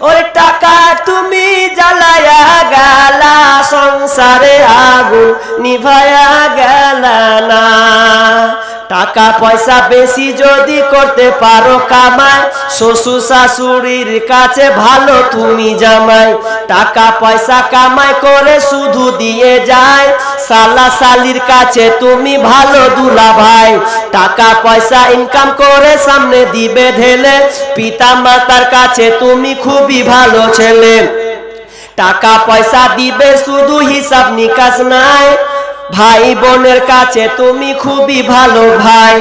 ওরে টাকা তুমি জ্বালায়া গেলা, সংসারে আগুন নিভায়া গেল না। টাকা পয়সা বেশি যদি করতে পারো কামাই, শ্বশুর শাশুড়ির কাছে ভালো তুমি জামাই। টাকা পয়সা কামাই করে শুধু দিয়ে যায় সালা সালির কাছে তুমি ভালো দুলা ভাই টাকা পয়সা ইনকাম করে সামনে দিবে ঢেলে পিতা মাতার কাছে তুমি খুবই ভালো ছেলে। টাকা পয়সা দিবে শুধু হিসাব নিকাশ নাই ভাই বোনের কাছে তুমি খুবই ভালো ভাই।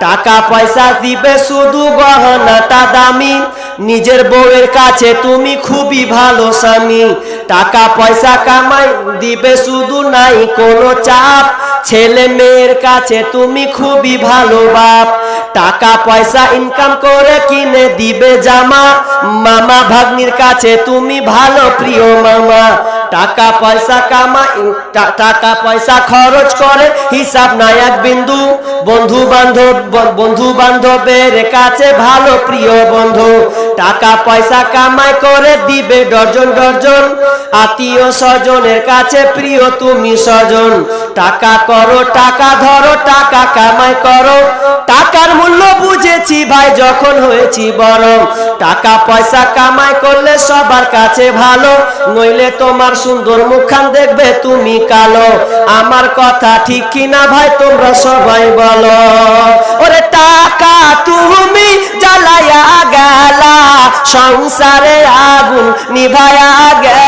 টাকা পয়সা দিবে শুধু গহনাটা দামি। নিজের বউয়ের কাছে তুমি খুবই ভালো স্বামী। টাকা পয়সা কামাই দিবে শুধু নাই কোনো চাপ। ছেলে মেয়ের কাছে তুমি খুবই ভালো বাপ। টাকা পয়সা ইনকাম করে কিনে দিবে জামা। মামা ভাগ্নির কাছে তুমি ভালো প্রিয় মামা। টাকা পয়সা কামা টাকা পয়সা খরচ করে, হিসাব নাই এক বিন্দু। বন্ধু বান্ধব বন্ধু বান্ধবের কাছে ভালো প্রিয় বন্ধু। টাকা পয়সা কামাই করে দিবে ডজন ডজন। আত্মীয় স্বজনের কাছে প্রিয় তুমি স্বজন। টাকা করো, টাকা ধরো, টাকা কামাই করো। টাকার মূল্য বুঝেছি ভাই, যখন হয়েছি বড়। টাকা পয়সা কামাই করলে সবার কাছে ভালো। নইলে তোমার সুন্দর মুখখান দেখবে তুমি কালো। আমার কথা ঠিক কিনা ভাই, তোমরা সবাই বলো। ওরে টাকা তুমি জ্বালায়া গেলা, সংসারে আগুন নিভায়া গেলা।